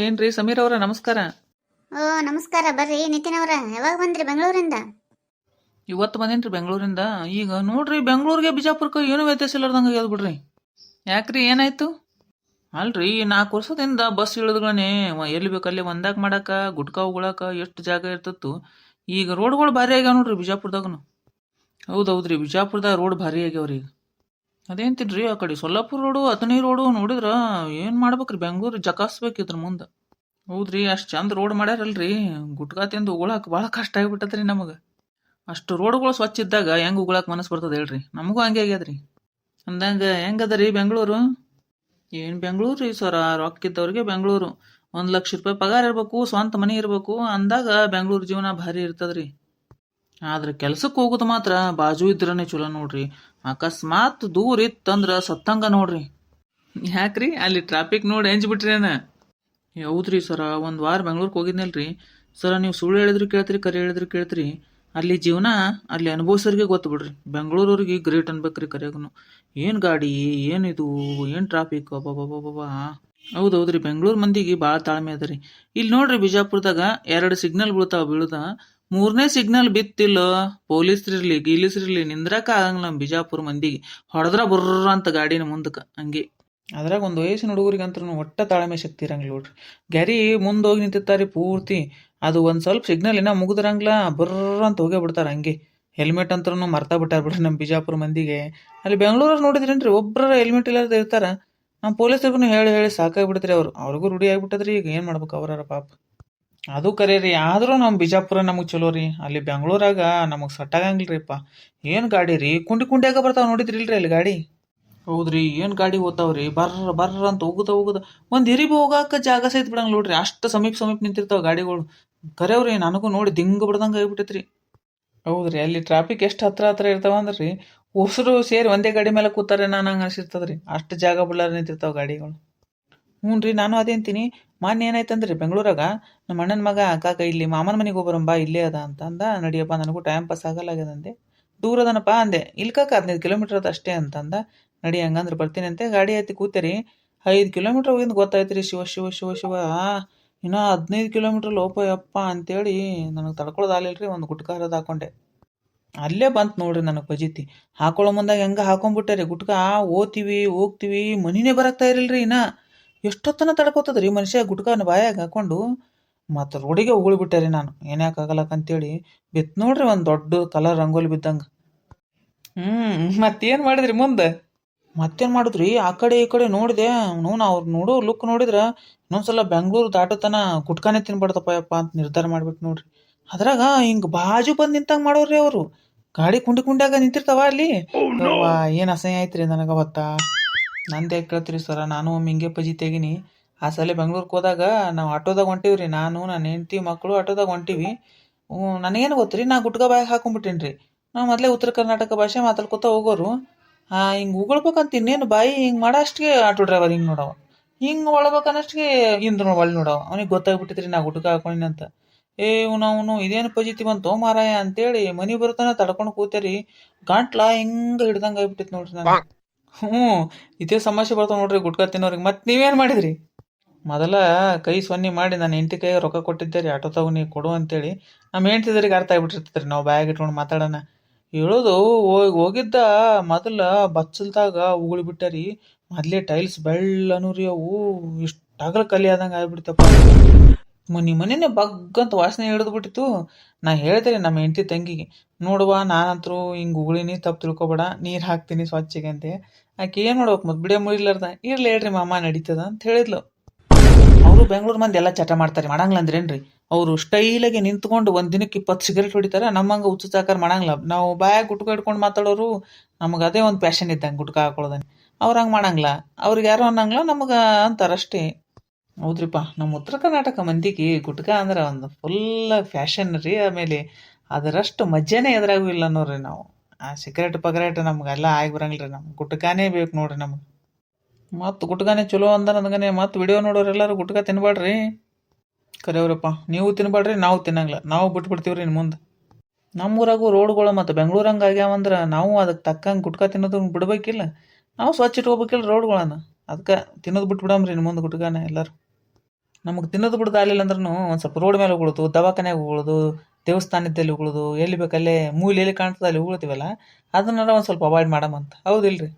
ಏನ್ರಿ? ಸಮೀರ್ ಅವರ ನಮಸ್ಕಾರ. ಓ ನಮಸ್ಕಾರ. ಬರ್ರಿ. ನಿತಿನ್ ಅವರ ಯಾವಾಗ ಬಂದ್ರಿ ಬೆಂಗಳೂರಿಂದ? ಇವತ್ತು ಬಂದೇನ್ರಿ ಬೆಂಗಳೂರಿಂದ? ಈಗ ನೋಡ್ರಿ ಬೆಂಗಳೂರಿಗೆ ಬಿಜಾಪುರಕ್ಕೆ ಏನು ವ್ಯತ್ಯಾಸ ಇಲ್ಲಾರ್ದಂಗೆ ಆಗ್ಯದ ಬಿಡ್ರಿ. ಯಾಕ್ರಿ ಏನಾಯ್ತು? ಅಲ್ರಿ ನಾಲ್ಕು ವರ್ಷದಿಂದ ಬಸ್ ಇಳಿದ್ಗಳೇ ಎಲ್ಲಿ ಬೇಕಲ್ಲಿ ಒಂದಾಗ ಮಾಡಾಕ ಗುಟ್ಕಾ ಉಗುಳಾಕ ಎಷ್ಟು ಜಾಗ ಇರ್ತಿತ್ತು. ಈಗ ರೋಡ್ಗಳು ಭಾರಿ ಆಗ್ಯಾವ ನೋಡ್ರಿ ಬಿಜಾಪುರದಾಗನು. ಹೌದೌದ್ರಿ ಬಿಜಾಪುರದಾಗ ರೋಡ್ ಭಾರಿ ಆಗ್ಯಾವ್ರಿ ಈಗ ಅದೇಂತಿನ್ರಿ ಆ ಕಡೆ? ಸೊಲ್ಲಾಪುರ ರೋಡು, ಅಥಣಿ ರೋಡು ನೋಡಿದ್ರ ಏನು ಮಾಡ್ಬೇಕ್ರಿ? ಬೆಂಗಳೂರು ಜಕಾಸ್ಬೇಕಿದ್ರ ಮುಂದೆ. ಹೌದ್ರಿ, ಅಷ್ಟು ಚಂದ ರೋಡ್ ಮಾಡ್ಯಾರಲ್ರಿ. ಗುಟ್ಕಾ ತಿಂದು ಉಗುಳಾಕ ಭಾಳ ಕಷ್ಟ ಆಗಿಬಿಟ್ಟದ್ರಿ ನಮಗೆ. ಅಷ್ಟು ರೋಡ್ಗಳು ಸ್ವಚ್ಛ ಇದ್ದಾಗ ಹೆಂಗ್ ಉಗುಳಾಕ ಮನಸ್ಸು ಬರ್ತದೆ ಹೇಳ್ರಿ? ನಮಗೂ ಹಂಗೆ ಆಗ್ಯದ್ರಿ. ಅಂದಂಗ ಹೆಂಗದ ರೀ ಬೆಂಗಳೂರು? ಏನು ಬೆಂಗಳೂರು ರೀ ಸರ? ರೊಕ್ಕ ಇದ್ದವ್ರಿಗೆ ಬೆಂಗಳೂರು. ಒಂದು ಲಕ್ಷ ರೂಪಾಯಿ ಪಗಾರ ಇರಬೇಕು, ಸ್ವಂತ ಮನೆ ಇರಬೇಕು. ಅಂದಾಗ ಬೆಂಗಳೂರು ಜೀವನ ಭಾರಿ ಇರ್ತದ್ರಿ. ಆದ್ರೆ ಕೆಲ್ಸಕ್ಕೆ ಹೋಗೋದು ಮಾತ್ರ ಬಾಜು ಇದ್ರನೇ ಚಲೋ ನೋಡ್ರಿ. ಅಕಸ್ಮಾತ್ ದೂರ ಇತ್ತಂದ್ರ ಸತ್ತಂಗ ನೋಡ್ರಿ. ಯಾಕ್ರಿ? ಅಲ್ಲಿ ಟ್ರಾಫಿಕ್ ನೋಡಿ ಹೌದು ಹೌದ್ರಿ ಸರ, ಒಂದು ವಾರ ಬೆಂಗ್ಳೂರ್ಗೆ ಹೋಗಿದ್ನಲ್ರಿ. ಸರ, ನೀವು ಸುಳ್ಳು ಹೇಳಿದ್ರು ಕೇಳ್ತೀರಿ, ಕರೆ ಹೇಳಿದ್ರು ಕೇಳ್ತೀರಿ. ಅಲ್ಲಿ ಜೀವನ ಅಲ್ಲಿ ಅನುಭವಿಸೋರಿಗೆ ಗೊತ್ತು ಬಿಡ್ರಿ. ಬೆಂಗಳೂರವ್ರಿಗೆ ಗ್ರೇಟ್ ಅನ್ಬೇಕ್ರಿ ಕರೆಗೂ ಏನು ಗಾಡಿ ಏನಿದು ಏನು ಟ್ರಾಫಿಕ್ ಅಬ್ಬಬ್ಬಬ್ಬಬ್ಬಾ ಹೌದು ಹೌದ್ರಿ ಬೆಂಗಳೂರು ಮಂದಿಗೆ ಭಾಳ ತಾಳ್ಮೆ ಅದ ಇಲ್ಲಿ ನೋಡ್ರಿ ಬಿಜಾಪುರದಾಗ ಎರಡು ಸಿಗ್ನಲ್ ಬೀಳ್ತಾವ ಬೀಳುದ. ಮೂರನೇ ಸಿಗ್ನಲ್ ಬಿತ್ತಿಲ್ಲ, ಪೊಲೀಸ್ರಿರ್ಲಿ, ಗೀಲಿಸ್ರಿರ್ಲಿ ನಿಂದ್ರಕ ಆಗಂಗಿಲ್ಲ ನಮ್ಮ ಬಿಜಾಪುರ ಮಂದಿಗೆ. ಹೊಡೆದ್ರ ಬರ್ರ ಅಂತ ಗಾಡಿನ ಮುಂದಕ್ಕೆ ಹಂಗೆ. ಅದ್ರಾಗ ಒಂದು ವಯಸ್ಸಿನ ಹುಡುಗರಿಗೆ ಅಂತ ಒಟ್ಟ ತಾಳ್ಮೆ ಶಕ್ತಿ ಇರಂಗಿಲ್ಲ ನೋಡ್ರಿ. ಗ್ಯಾರಿ ಮುಂದೆ ಹೋಗಿ ನಿಂತಿರ್ತಾರೆ ಪೂರ್ತಿ. ಅದು ಒಂದು ಸ್ವಲ್ಪ ಸಿಗ್ನಲ್ ಇನ್ನ ಮುಗಿದ್ರಂಗಿಲ್ಲ ಬರ್ರ ಅಂತ ಹೋಗೇ ಬಿಡ್ತಾರೆ ಹಂಗೆ. ಹೆಲ್ಮೆಟ್ ಅಂತರೂ ಮರ್ತಾ ಬಿಟ್ಟಾರ ಬಿಡ್ರಿ ನಮ್ಮ ಬಿಜಾಪುರ ಮಂದಿಗೆ. ಅಲ್ಲಿ ಬೆಂಗಳೂರಲ್ಲಿ ನೋಡಿದ್ರೇನ್ರಿ ಒಬ್ಬರ ಹೆಲ್ಮೆಟ್ ಇಲ್ಲದ ಇರ್ತಾರ. ನಮ್ಮ ಪೊಲೀಸರಿಗೂ ಹೇಳಿ ಹೇಳಿ ಸಾಕಾಗ್ಬಿಡ್ತಾರೆ ಅವ್ರು. ಅವ್ರಿಗೂ ರೂಢಿ ಆಗ್ಬಿಟ್ಟದ್ರಿ, ಈಗ ಏನು ಮಾಡ್ಬೇಕು ಅವರ ಪಾಪ. ಅದು ಕರೆ ರೀ ಆದರೂ ನಮ್ಮ ಬಿಜಾಪುರ ನಮಗೆ ಚಲೋ ರೀ. ಅಲ್ಲಿ ಬೆಂಗಳೂರಾಗ ನಮಗೆ ಸಟ್ ಆಗಂಗಿಲ್ರಿಪ್ಪ ಏನು ಗಾಡಿ ರೀ? ಕುಂಡಿ ಕುಂಡ್ಯಾಗ ಬರ್ತಾವ ನೋಡಿದ್ರಿಲ್ರಿ ಅಲ್ಲಿ ಗಾಡಿ? ಹೌದ್ರಿ. ಏನು ಗಾಡಿ ಓದ್ತಾವ್ರಿ ಬರ್ರ ಬರ್ರ ಅಂತ ಹೋಗುದ ಹೋಗುದ. ಒಂದು ಇರಿಬಿ ಹೋಗಾಕ ಜಾಗ ಸಹಿತ ಬಿಡಂಗ್ ನೋಡ್ರಿ. ಅಷ್ಟು ಸಮೀಪ ಸಮೀಪ ನಿಂತಿರ್ತಾವ ಗಾಡಿಗಳು. ಕರೆಯವ್ರಿ ನನಗೂ ನೋಡಿ ದಿಂಗ್ ಬಿಡ್ದಂಗೆ ಆಗ್ಬಿಟ್ಟೈತ್ರಿ. ಹೌದ್ರಿ. ಅಲ್ಲಿ ಟ್ರಾಫಿಕ್ ಎಷ್ಟು ಹತ್ರ ಹತ್ರ ಇರ್ತಾವ ಅಂದ್ರಿ. ಹೊಸರು ಸೇರಿ ಒಂದೇ ಗಾಡಿ ಮೇಲೆ ಕೂತಾರೆ ನಾನು ಹಂಗೆ ಅನ್ಸಿರ್ತದ್ರಿ. ಅಷ್ಟು ಜಾಗ ಬಿಡ್ಲಾರ ನಿಂತಿರ್ತಾವ ಗಾಡಿಗಳು. ಹ್ಞೂ ರೀ, ನಾನು ಅದೇ ಅಂತೀನಿ. ಮಾನ್ಯ ಏನಾಯ್ತಂದ್ರಿ ಬೆಂಗಳೂರಾಗ ನಮ್ಮ ಅಣ್ಣನ ಮಗ ಕಾಕ ಇಲ್ಲಿ ಮಾಮನ ಮನೆಗೆ ಹೋಗ್ಬರಂಬಾ ಇಲ್ಲೇ ಅದ ಅಂತ ಅಂದ. ನಡಿಯಪ್ಪ, ನನಗೂ ಟೈಮ್ ಪಾಸ್ ಆಗಲ್ಲಾಗ್ಯದಂದೆ ದೂರ ಅದನಪ್ಪ ಅಂದೆ. ಇಲ್ಲಿ ಕಾಕ ಹದಿನೈದು ಕಿಲೋಮೀಟರ್ ಅದ ಅಷ್ಟೇ ಅಂತಂದ ನಡಿ, ಹಂಗಂದ್ರೆ ಬರ್ತೀನಿ ಅಂತೆ. ಗಾಡಿ ಹತ್ತಿ ಕೂತೇರಿ. ಐದು ಕಿಲೋಮೀಟ್ರ್ ಹೋಗಿಂದ ಗೊತ್ತಾಯ್ತು ರೀ, ಶಿವ ಶಿವ ಶಿವ ಶಿವ. ಇನ್ನೂ ಹದಿನೈದು ಕಿಲೋಮೀಟ್ರ್ ಲೋಪ ಯಪ್ಪ ಅಂತೇಳಿ ನನಗೆ ತಡ್ಕೊಳ್ಳೋದಾಗಲಿಲ್ಲ ರೀ ಒಂದು ಗುಟ್ಕಾರದ ಹಾಕೊಂಡೆ. ಅಲ್ಲೇ ಬಂತು ನೋಡ್ರಿ ನನಗೆ ಪಜಿತಿ ಹಾಕೊಳ್ಳೋ ಮುಂದಾಗ ಹೆಂಗೆ ಹಾಕೊಂಡ್ಬಿಟ್ಟೆ ರೀ, ಗುಟ್ಕಾ ಓತೀವಿ, ಹೋಗ್ತೀವಿ, ಮನಿನೇ ಬರಕ್ತಾ ಇರಲ್ರಿ ಇನ್ನ. ಎಷ್ಟೊತ್ತನ ತಡ್ಕೋತದ್ರಿ ಮನುಷ್ಯ ಗುಟ್ಕನ ಬಾಯಾಗ ಹಾಕೊಂಡು? ಮತ್ತು ರೋಡಿಗೆ ಉಗುಳ್ಬಿಟ್ಟೆ ರೀ ನಾನು. ಏನ್ಯಾಕೆ ಆಗಲ್ಲಕ ಅಂತೇಳಿ. ಬಿತ್ತು ನೋಡ್ರಿ ಒಂದು ದೊಡ್ಡ ಕಲರ್ ರಂಗೋಲಿ ಬಿದ್ದಂಗೆ. ಹ್ಞೂ ಮತ್ತೇನು ಮಾಡಿದ್ರಿ ಮುಂದೆ? ಮತ್ತೇನ್ ಮಾಡಿದ್ರಿ? ಆ ಕಡೆ ಈ ಕಡೆ ನೋಡಿದೆ. ನೋನ್ ಅವ್ರು ನೋಡೋ ಲುಕ್ ನೋಡಿದ್ರ ಇನ್ನೊಂದ್ಸಲ ಬೆಂಗಳೂರು ದಾಟತನ ಗುಟ್ಕಾನೆ ತಿನ್ಬಾರ್ದಪ್ಪ ಯಪ್ಪ ಅಂತ ನಿರ್ಧಾರ ಮಾಡ್ಬಿಟ್ಟು ನೋಡ್ರಿ. ಅದ್ರಾಗ ಹಿಂಗ್ ಬಾಜು ಬಂದು ನಿಂತಂಗ ಮಾಡೋರ್ರಿ ಅವರು. ಗಾಡಿ ಕುಂಡಿ ಕುಂಡ್ಯಾಗ ನಿಂತಿರ್ತಾವ ಅಲ್ಲಿ? ಏನ್ ಅಸಹ್ಯ ಐತ್ರಿ ನನಗ ಅವತ್ತ. ನಂದು ಯಾಕೆ ಕೇಳ್ತೀರಿ ಸರ ನಾನು ಒಮ್ಮೆ ಹಿಂಗೆ ಪಜಿ ತೆಗಿನಿ. ಆ ಸಲ ಬೆಂಗ್ಳೂರ್ಗೆ ಹೋದಾಗ ನಾವು ಆಟೋದಾಗ ಹೊಂಟಿವ್ರಿ, ನಾನು ನನ್ನ ಹೆಂಡತಿ ಮಕ್ಕಳು ಆಟೋದಾಗ ಹೊಂಟೀವಿ. ನನಗೇನು ಗೊತ್ತ್ರಿ, ನಾ ಗುಟ್ಕ ಬಾಯಿ ಹಾಕೊಂಡ್ಬಿಟ್ಟೇನಿ ರೀ ನಾವು ಮೊದಲೇ ಉತ್ತರ ಕರ್ನಾಟಕ ಭಾಷೆ ಮಾತಾಡ್ಕೊತ ಹೋಗೋರು. ಆ, ಹಿಂಗೆ ಉಗಳ್ಬೇಕಂತ ಇನ್ನೇನು ಬಾಯಿ ಹಿಂಗೆ ಮಾಡೋ ಅಷ್ಟಿಗೆ ಆಟೋ ಡ್ರೈವರ್ ಹಿಂಗೆ ನೋಡವ. ಹಿಂಗೆ ಒಳಬೇಕನ್ನಷ್ಟಿಗೆ ಹಿಂದೆ ಒಳ್ಳೆ ನೋಡವ. ಅವ್ನಿಗೆ ಗೊತ್ತಾಗ್ಬಿಟ್ಟಿದ್ರಿ ನಾ ಗುಟ್ಕ ಹಾಕೊಂಡಿನ ಅಂತ. ಏ ಅವನು, ಇದೇನು ಪಜಿತಿ ಬಂತು ಮಾರಾಯ ಅಂತೇಳಿ ಮನಿ ಬರ್ತಾನೆ ತಡ್ಕೊಂಡು ಕೂತೇರಿ ಗಂಟ್ಲ ಹಿಂಗೆ ಹಿಡ್ದಂಗೆ ಆಗ್ಬಿಟ್ಟಿತ್ತು ನೋಡ್ರಿ ನಾನು ಹ್ಞೂ ಇದೇ ಸಮಸ್ಯೆ ಬರ್ತಾವೆ ನೋಡ್ರಿ ಗುಟ್ಕ ತಿನ್ನೋರಿಗೆ. ಮತ್ತೆ ನೀವೇನು ಮಾಡಿದ್ರಿ? ಮೊದಲ ಕೈ ಸೊನ್ನೆ ಮಾಡಿ ನಾನು ಹೆಂಡತಿ ಕೈಗೆ ರೊಕ್ಕ ಕೊಟ್ಟಿದ್ದೆ ರೀ ಆಟೋ ತಗೋ ನೀವು ಕೊಡು ಅಂತೇಳಿ ನಮ್ಮ ಹೆಂಡ್ತಿದ್ರಿಗೆ ಅರ್ಥ ಆಗ್ಬಿಟ್ಟಿರ್ತೈತೆ ರೀ ನಾವು ಬ್ಯಾಗ್ ಇಟ್ಕೊಂಡು ಮಾತಾಡೋಣ. ಹೇಳೋದು, ಹೋಗಿ, ಹೋಗಿದ್ದ ಮೊದಲ ಬಚ್ಚಲ್ದಾಗ ಉಗುಳಿ ಬಿಟ್ಟಾರಿ, ಮೊದಲೇ ಟೈಲ್ಸ್ ಬೆಳ್ಳನು ರೀ ಅವು, ಇಷ್ಟು ಅಗಲ ಕಲಿ ಆದಂಗೆ ಆಗ್ಬಿಡ್ತಪ್ಪ. ಮನಿ ಮನೆನೇ ಬಗ್ಗಂತ ವಾಸನೆ ಹಿಡಿದು ಬಿಟ್ಟಿತ್ತು. ನಾ ಹೇಳ್ತೇನೆ ನಮ್ಮ ಹೆಂಡತಿ ತಂಗಿಗೆ, ನೋಡುವ ನಾನಂತರೂ ಹಿಂಗೆ ಉಗುಳಿನಿ ತಪ್ಪು ತಿಳ್ಕೊಬೇಡ, ನೀರು ಹಾಕ್ತೀನಿ ಸ್ವಚ್ಛಗೆ ಅಂತೆ. ಆಕೆ ಏನು ಮಾಡ್ಬೇಕು ಮತ್ತು ಬಿಡೇ ಮುರಿಲಾರ್ದ, ಇರ್ಲಿ ಹೇಳ್ರಿ ಮಾಮ ನಡೀತದ ಅಂತ ಹೇಳಿದ್ಲು. ಅವರು ಬೆಂಗಳೂರು ಮಂದಿ ಎಲ್ಲ ಚಟ ಮಾಡ್ತಾರೆ ಮಾಡಂಗಿಲ್ಲ ಅಂದ್ರೇನ್ರಿ? ಅವರು ಸ್ಟೈಲಾಗಿ ನಿಂತ್ಕೊಂಡು ಒಂದು ದಿನಕ್ಕೆ ಇಪ್ಪತ್ತು ಸಿಗರೇಟ್ ಹೊಡಿತಾರೆ, ನಮ್ಮಂಗೆ ಹುಚ್ಚುಚಾಕಾರ ಮಾಡಂಗಿಲ್ಲ ನಾವು ಬಾಯಾಗ ಗುಟ್ಕ ಹಿಡ್ಕೊಂಡು ಮಾತಾಡೋರು, ನಮಗೆ ಅದೇ ಒಂದು ಪ್ಯಾಷನ್ ಇದ್ದಂಗೆ ಗುಟ್ಕ ಹಾಕೊಳ್ಳೋದನ್ನ ಅವ್ರು ಹಂಗೆ ಮಾಡಂಗಿಲ್ಲ ಅವ್ರಿಗೆ ಯಾರು ಅನ್ನಂಗಿಲ್ಲ ನಮಗೆ ಅಂತಾರೆ ಅಷ್ಟೇ. ಹೌದ್ರಿಪ್ಪ. ನಮ್ಮ ಉತ್ತರ ಕರ್ನಾಟಕ ಮಂದಿಗೆ ಗುಟ್ಕ ಅಂದ್ರೆ ಒಂದು ಫುಲ್ ಫ್ಯಾಷನ್ ರೀ, ಆಮೇಲೆ ಅದರಷ್ಟು ಮಜಾನೇ ಎದುರಾಗೂ ಇಲ್ಲ ನೋಡ್ರಿ ನಾವು. ಆ ಸಿಗರೇಟ್ ಪಗರೇಟ್ ನಮ್ಗೆಲ್ಲ ಆಗಿ ಬರಂಗಿಲ್ಲ ರೀ ನಮ್ಗೆ. ಗುಟ್ಕಾನೇ ಬೇಕು ನೋಡ್ರಿ ನಮ್ಗೆ. ಮತ್ತು ಗುಟ್ಕಾನೇ ಚಲೋ ಅಂದ್ರೆ ನನಗನೆ ಮತ್ತು ವಿಡಿಯೋ ನೋಡೋರೆಲ್ಲರೂ ಗುಟ್ಕ ತಿನ್ಬೇಡ್ರಿ ಕರೆಯವ್ರಪ್ಪ, ನೀವು ತಿನ್ಬೇಡ್ರಿ ನಾವು ತಿನ್ನಂಗಿಲ್ಲ. ನಾವು ಬಿಟ್ಬಿಡ್ತೀವಿ ರೀ ಇನ್ನು ಮುಂದೆ. ನಮ್ಮೂರಾಗೂ ರೋಡ್ಗಳು ಮತ್ತು ಬೆಂಗ್ಳೂರಂಗೆ ಆಗ್ಯಾವಂದ್ರೆ ನಾವು ಅದಕ್ಕೆ ತಕ್ಕಂಗೆ ಗುಟ್ಕ ತಿನ್ನೋದು ಬಿಡ್ಬೇಕಿಲ್ಲ. ನಾವು ಸ್ವಚ್ಛ ಇಟ್ಕೋಬೇಕಿಲ್ಲ ರೋಡ್ಗಳನ್ನ. ಅದಕ್ಕೆ ತಿನ್ನೋದು ಬಿಟ್ಬಿಡಮ್ರಿ ಇನ್ನು ಮುಂದೆ ಗುಟ್ಕಾನ ಎಲ್ಲರೂ. ನಮಗೆ ತಿನ್ನೋದು ಬಿಡೋದು ಆಗಲಿಲ್ಲ ಅಂದ್ರೂ ಒಂದು ಸ್ವಲ್ಪ ರೋಡ್ ಮೇಲೆ ಉಗುಳೋದು ದವಾಖಾನೆಗೆ ಉಗುಳೋದು ದೇವಸ್ಥಾನದಲ್ಲಿ ಉಗುಳೋದು, ಎಲ್ಲಿ ಬೇಕಲ್ಲೇ ಮೂಲೆ ಎಲ್ಲಿ ಕಾಣ್ತದೆ ಅಲ್ಲಿ ಉಗುಳ್ತೀವಲ್ಲ? ಅದನ್ನೆಲ್ಲ ಒಂದು ಸ್ವಲ್ಪ ಅವಾಯ್ಡ್ ಮಾಡಮಂತ ಹೌದಿಲ್ರಿ?